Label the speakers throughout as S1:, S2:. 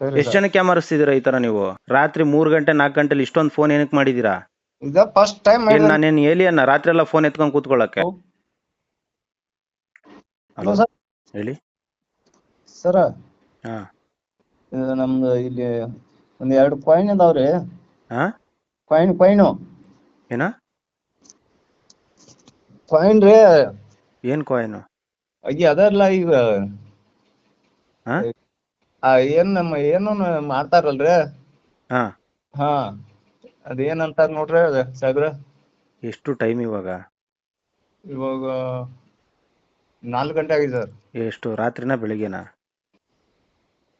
S1: ಎಷ್ಟ್ ಕ್ಯಾಮರಾಸ್ ಇದೀರಾ ಈ ತರ ನೀವು? ರಾತ್ರಿ ಮೂರ್ ಗಂಟೆ ನಾಲ್ಕು ಗಂಟೆಲಿ ಇಷ್ಟೊಂದು ಫೋನ್ ಏನಕ್ ಮಾಡಿದೀರಾ
S2: ಇದ ಫಸ್ಟ್ ಟೈಮ್
S1: ಏನ್ ನಾನೇನ್ ಏಲಿಯನ್ನ ರಾತ್ರಿ ಎಲ್ಲ ಫೋನ್ ಎತ್ಕೊಂಡ್ ಕೂತ್ಕೊಳ್ಳಕ್ಕೆ
S2: ಹಲೋ ಸರ್
S1: ಹೇಳಿ.
S2: ಸರ
S1: ಹಾ.
S2: ಇದು ನಮ್ದು ಇಲ್ಲಿ ಒಂದ್ ಎರಡು ಕಾಯಿನ್ ಇದಾವ್ರಿ.
S1: ಹಾ?
S2: ಕಾಯಿನ್ ಕಾಯಿನು
S1: ಏನ?
S2: ಕಾಯಿನ್ ರೀ.
S1: ಏನ್ ಕಾಯಿನ್
S2: ಅಯ್ಯ ಅದಲ್ಲ ಈಗ.
S1: ಹಾ?
S2: ಆ ಏನ್ ನಮ್ಮ ಏನೋ ಮಾಡ್ತಾರಲ್ರಿ?
S1: ಹಾ.
S2: ಹಾ. ಅದೇನಂತಾರ ನೋಡ್ರಿ ಅದ ಸಾಹೇಬ್ರ?
S1: ಎಷ್ಟು ಟೈಮ್ ಇವಾಗ?
S2: ಇವಾಗ ನಾಲ್ಕು ಗಂಟೆ ಆಗಿದೆ ಸರ್.
S1: ಎಷ್ಟು? ರಾತ್ರಿನ ಬೆಳಿಗ್ಗೆನಾ?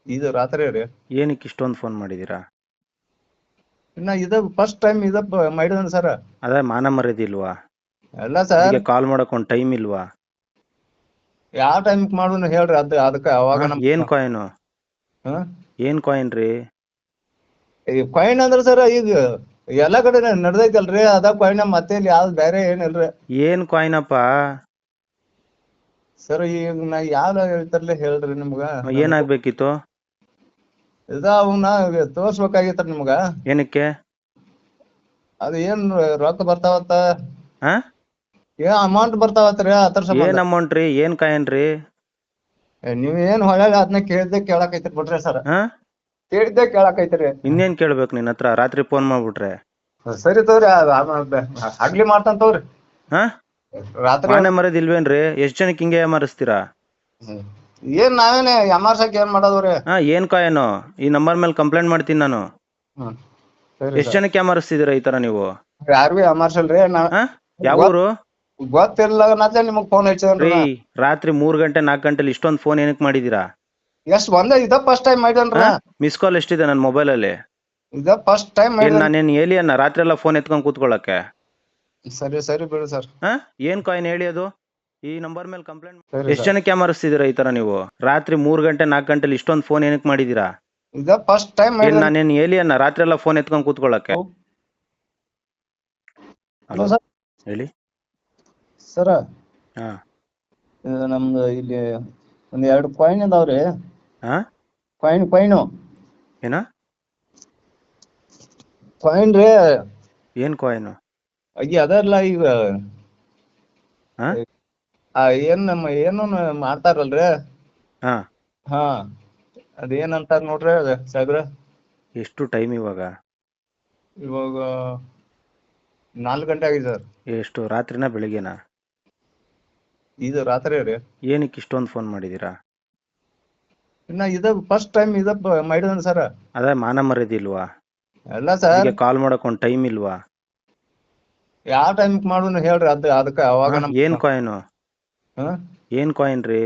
S2: ಇದು ರಾತ್ರಿ ರೀ.
S1: ಏನಕ್ಕೆ ಇಷ್ಟೊಂದು ಫೋನ್ ಮಾಡಿದೀರಾ?
S2: ಇನ್ನ ಇದ ಫಸ್ಟ್ ಟೈಮ್ ಇದ ಮಾಡಿದನ್ ಸರ್.
S1: ಅದೇ ಮಾನ ಮರ್ಯಾದೆ ಇಲ್ವಾ?
S2: ಅಲ್ಲ ಸರ್.
S1: ಕಾಲ್ ಮಾಡಕ್ ಒಂದ್ ಟೈಮ್ ಇಲ್ವಾ?
S2: ಯಾವ ಟೈಮ್ ಮಾಡೋಣ ಹೇಳ್ರಿ ಅದ್ ಅದಕ್ಕ ಅವಾಗ
S1: ಹಾ, ಏನ್ ಕಾಯಿನು? ಏನ್ ಕಾಯಿನ್ ರೀ?
S2: ಈ ಕಾಯಿನ್ ಅಂದ್ರ ಸರ್ ಈಗ ಎಲ್ಲಾ ಕಡೆ ನಡೆದೈತಲ್ರಿ ಅದ ಕಾಯಿನ್ ಮತ್ತೆ ಇಲ್ಲಿ ಯಾವ್ದು ಬೇರೆ ಏನಿಲ್ರಿ.
S1: ಏನ್ ಕಾಯಿನಪ್ಪ
S2: ಸರ್ ಈಗ ನಾ ಯಾವ್ದು ಹೇಳ್ತಾರಲ್ಲ ಹೇಳ್ರಿ ನಿಮ್ಗ.
S1: ಏನಾಗ್ಬೇಕಿತ್ತು
S2: ಇದ ಅವನ್ನ ತೋರ್ಸ್ಬೇಕಾಗಿತ್ತ ನಿಮ್ಗ.
S1: ಏನಕ್ಕೆ?
S2: ಅದ ಏನ್ ರೊಕ್ಕ ಬರ್ತಾವತ್ತ?
S1: ಹಾ?
S2: ಏನ್ ಅಮೌಂಟ್ ಬರ್ತಾವತ್ರಿ ಅದ್ರ
S1: ಏನ್
S2: ಸಂಬಂಧ?
S1: ಅಮೌಂಟ್ ರೀ? ಏನ್ ಕಾಯಿನ್ ರೀ?
S2: ನೀವ್ ಏನ್ ಹೊಳ್ಯಾಗ ಅದನ್ನ ಕೇಳ್ದೆ ಕೇಳಾಕೈತ್ರಿ ಬಿಡ್ರಿ ಸರ್.
S1: ಹಾ?
S2: ಕೇಳಿದ್ದೆ ಕೇಳಾಕೈತ್ರಿ.
S1: ಇನ್ನೇನ್ ಕೇಳ್ಬೇಕು ನಿನ್ನ ಹತ್ರ? ರಾತ್ರಿ ಫೋನ್ ಮಾಡ್ಬಿಟ್ರೆ.
S2: ಸರಿ ತಗೋರಿ ಅದ್ ಆಮೇಲೆ ಹಗ್ಲಿ ಮಾಡ್ತಾನ ತಗೋರಿ.
S1: ಹಾ?
S2: ರಾತ್ರಿ
S1: ಮನೆ ಮರದ್ ಇಲ್ವೇನ್ರಿ ಎಷ್ಟ್ ಜನಕ್ಕೆ ಹಿಂಗೆ ಮರಸ್ತೀರಾ
S2: ಹ್ಮ್. ಏನ್ ನಾವೇನೆ ಎಮರ್ಸಕ್ ಏನ್ ಮಾಡೋದ್ರಿ?
S1: ಹಾ ಏನ್ ಕಾಯನು? ಈ ನಂಬರ್ ಮೇಲೆ ಕಂಪ್ಲೇಂಟ್ ಮಾಡ್ತೀನಿ ನಾನು. ಎಷ್ಟ್ ಜನಕ್ಕೆ ಮಾರಿಸ್ತಿದ್ದೀರಾ ಈ ತರ ನೀವು?
S2: ಯಾರು ನಾ
S1: ಹಾ? ಯಾವ ಊರು
S2: ಗೊತ್ತಿರ್ಲಾಗನತ್ಲೆ ನಿಮಗ್ ಫೋನ್ ಹಚ್ಚಿದ್ರಿ
S1: ರೀ ರಾತ್ರಿ ಮೂರ್ ಗಂಟೆ ನಾಲ್ಕು ಗಂಟೆಲಿ ಇಷ್ಟೊಂದು ಫೋನ್ ಏನಕ್ಕೆ ಮಾಡಿದೀರಾ?
S2: ಎಷ್ಟ್ ಒಂದೇ ಇದ ಫಸ್ಟ್ ಟೈಮ್ ಮಾಡಿದನ್ರ
S1: ಮಿಸ್ ಕಾಲ್ ಎಷ್ಟಿದೆ ನನ್ನ ಮೊಬೈಲ್ ಅಲ್ಲಿ?
S2: ಇದ ಫಸ್ಟ್ ಟೈಮ್
S1: ಏನ್
S2: ಮಾಡಿದ.
S1: ಅನ್ನ ಏಲಿಯನ್ನ ರಾತ್ರಿ ಎಲ್ಲ ಫೋನ್ ಎತ್ಕೊಂಡ್ ಕೂತ್ಕೊಳ್ಳಕ್ಕೆ
S2: ಸರಿ ಸರಿ ಬಿಡು ಸರ್
S1: ಹಾ ಏನ್ ಕಾಯಿನ್ ಹೇಳಿ ಅದು? ಈ ನಂಬರ್ ಮೇಲೆ ಕಂಪ್ಲೇಂಟ್
S2: ಸರಿ
S1: ಎಷ್ಟ್ ಜನಕ್ಕೆ ಮಾರಿಸ್ತಿದ್ದೀರಾ ಈ ತರ ನೀವು? ರಾತ್ರಿ ಮೂರ್ ಗಂಟೆ ನಾಲ್ಕು ಗಂಟೆಲಿ ಇಷ್ಟೊಂದು ಫೋನ್ ಏನಕ್ಕೆ ಮಾಡಿದೀರಾ?
S2: ಇದ ಫಸ್ಟ್ ಟೈಮ್
S1: ಏನ್
S2: ಮಾಡಿದ.
S1: ಅನ್ನ ಏಲಿಯನ್ನ ರಾತ್ರಿ ಎಲ್ಲ ಫೋನ್ ಎತ್ಕೊಂಡ್ ಕೂತ್ಕೊಳ್ಳಕ್ಕೆ
S2: ಹಲೋ ಸರ್
S1: ಹೇಳಿ.
S2: ಸರ? ನಮ್ದು ಇಲ್ಲಿ ಒಂದ್ ಎರಡು ಕಾಯಿನ್ ಅದಾವ್ರಿ
S1: ಹಾ
S2: ಕಾಯಿನ್ ಕಾಯಿನು
S1: ಏನ?
S2: ಕಾಯಿನ್ ರೀ.
S1: ಏನ್ ಕಾಯಿನ್
S2: ಅಯ್ಯ ಅದಲ್ಲ ಈಗ.
S1: ಹಾ
S2: ಆ ಏನ್ ನಮ್ಮ ಏನೋ ಮಾಡ್ತಾರಲ್ರಿ.
S1: ಹಾ.
S2: ಹಾ. ಅದೇನಂತಾರ ನೋಡ್ರಿ ಅದ ಸಾಹೇಬ್ರ?
S1: ಎಷ್ಟು ಟೈಮ್ ಇವಾಗ?
S2: ಇವಾಗ ನಾಲ್ಕು ಗಂಟೆ ಆಗಿದೆ ಸರ್.
S1: ಎಷ್ಟು? ರಾತ್ರಿನ ಬೆಳಿಗ್ಗೆನಾ?
S2: ಇದು ರಾತ್ರಿ ರೀ
S1: ಏನಕ್ಕೆ ಇಷ್ಟೊಂದು ಫೋನ್ ಮಾಡಿದೀರಾ?
S2: ಇನ್ನ ಇದ ಫಸ್ಟ್ ಟೈಮ್ ಇದ ಮಾಡಿದನ್ ಸರ್
S1: ಅದೇ ಮಾನ ಮರ್ಯಾದೆ ಇಲ್ವಾ
S2: ಅಲ್ಲ ಸರ್
S1: ಕಾಲ್ ಮಾಡಕ್ ಒಂದ್ ಟೈಮ್ ಇಲ್ವಾ?
S2: ಯಾವ ಟೈಮ್ ಮಾಡೋನು ಹೇಳ್ರಿ ಅದ ಅದಕ್ಕ ಅವಾಗ ನಮ್
S1: ಏನ್ ಕಾಯಿನು
S2: ಹಾ?
S1: ಏನ್ ಕಾಯಿನ್ ರೀ?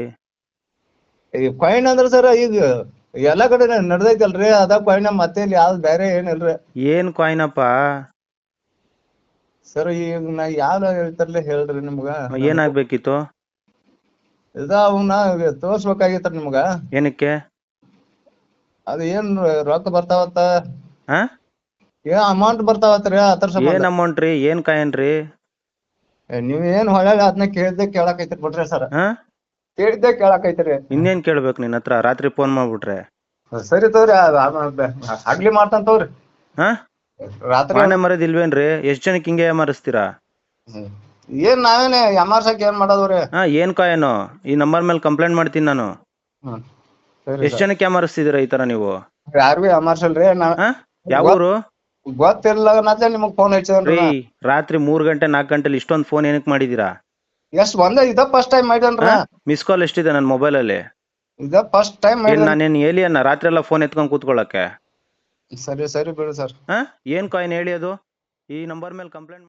S2: ಈ ಕಾಯಿನ್ ಅಂದ್ರ ಸರ್ ಈಗ ಎಲ್ಲಾ ಕಡೆ ನಡ್ದೈತಲ್ರಿ ಅದ ಕಾಯಿನ್ ಮತ್ತೆ ಇಲ್ಲಿ ಯಾವ್ದು ಬೇರೆ ಏನಿಲ್ರಿ.
S1: ಏನ್ ಕಾಯಿನಪ್ಪ
S2: ಸರ್ ಈಗ ನಾ ಯಾವ್ದು ಹೇಳ್ತಾರಲ್ಲ ಹೇಳ್ರಿ ನಿಮ್ಗ.
S1: ಏನಾಗ್ಬೇಕಿತ್ತು?
S2: ಇದ ಅವನ್ನ ತೋರ್ಸ್ಬೇಕಾಗಿತ್ತ ನಿಮ್ಗ.
S1: ಏನಕ್ಕೆ?
S2: ಅದ ಏನ್ ರೊಕ್ಕ ಬರ್ತಾವತ್ತ?
S1: ಹಾ?
S2: ಏನ್ ಅಮೌಂಟ್ ಬರ್ತಾವತ್ರಿ ಅದ್ರ
S1: ಏನ್
S2: ಸಂಬಂಧ
S1: ಅಮೌಂಟ್ ರೀ? ಏನ್ ಕಾಯನ್ ರೀ?
S2: ಏ, ನೀವ್ ಏನ್ ಹೊಳ್ಯಾಗ ಅದನ್ನ ಕೇಳ್ದೆ ಕೇಳಾಕೈತ್ರಿ ಬಿಡ್ರಿ ಸರ್.
S1: ಹಾ?
S2: ಕೇಳಿದ್ದೆ ಕೇಳಾಕೈತ್ರಿ.
S1: ಇನ್ನೇನ್ ಕೇಳ್ಬೇಕು ನಿನ್ ಹತ್ರ? ರಾತ್ರಿ ಫೋನ್ ಮಾಡ್ಬಿಟ್ರೆ.
S2: ಸರಿ ತಗೋರಿ ಅದ್ ಆಮೇಲೆ ಹಗ್ಲಿ ಮಾಡ್ತಾನ ತಗೋರಿ.
S1: ಹಾ?
S2: ರಾತ್ರಿ
S1: ಮನೆ ಮರ್ಯಾದೆ ಇಲ್ವೇನ್ರಿ? ಎಷ್ಟ್ ಜನಕ್ಕೆ ಹಿಂಗೆ ಮಾರಸ್ತೀರಾ?
S2: ಹ್ಮ್. ಏನ್ ನಾವೇನೆ ಎಮರ್ಸಕ್ ಏನ್ ಮಾಡೋದ್ರಿ?
S1: ಹಾ ಏನ್ ಕಾಯಿನು ಈ ನಂಬರ್ ಮೇಲೆ ಕಂಪ್ಲೇಂಟ್ ಮಾಡ್ತೀನಿ ನಾನು.
S2: ಹ್ಮ್ ಸರಿ
S1: ಎಷ್ಟ್ ಜನಕ್ಕೆ ಮಾರಿಸ್ತಿದ್ದೀರಾ ಈ ತರ ನೀವು?
S2: ಯಾರು ಎಂ ಆರ್ ಸಲ್ರಿ
S1: ಹಾ ಯಾವ ಊರು?
S2: ಗೊತ್ತಿರ್ಲಾಗನತ್ಲೆ ನಿಮಗ್ ಫೋನ್ ಹಚ್ಚಿದ್ರಿ
S1: ರೀ ರಾತ್ರಿ ಮೂರ್ ಗಂಟೆ ನಾಲ್ಕು ಗಂಟೆಲಿ ಇಷ್ಟೊಂದು ಫೋನ್ ಏನಕ್ಕೆ ಮಾಡಿದೀರಾ
S2: ಎಷ್ಟ್ ಒಂದೇ ಇದ ಫಸ್ಟ್ ಟೈಮ್ ಮಾಡಿದನ್ರ
S1: ಮಿಸ್ ಕಾಲ್ ಎಷ್ಟಿದೆ ನನ್ನ ಮೊಬೈಲ್ ಅಲ್ಲಿ?
S2: ಇದ ಫಸ್ಟ್ ಟೈಮ್
S1: ಏನ್
S2: ಹೇಳಿ
S1: ನಾನೇನ್ ಏಲಿಯನ್ನ ರಾತ್ರಿ ಎಲ್ಲ ಫೋನ್ ಎತ್ಕೊಂಡ್ ಕೂತ್ಕೊಳ್ಳಕ್ಕೆ
S2: ಸರಿ ಸರಿ ಬಿಡು ಸರ್.
S1: ಹಾ ಏನ್ ಕಾಯಿನ್ ಹೇಳಿ ಅದು? ಈ ನಂಬರ್ ಮೇಲೆ ಕಂಪ್ಲೇಂಟ್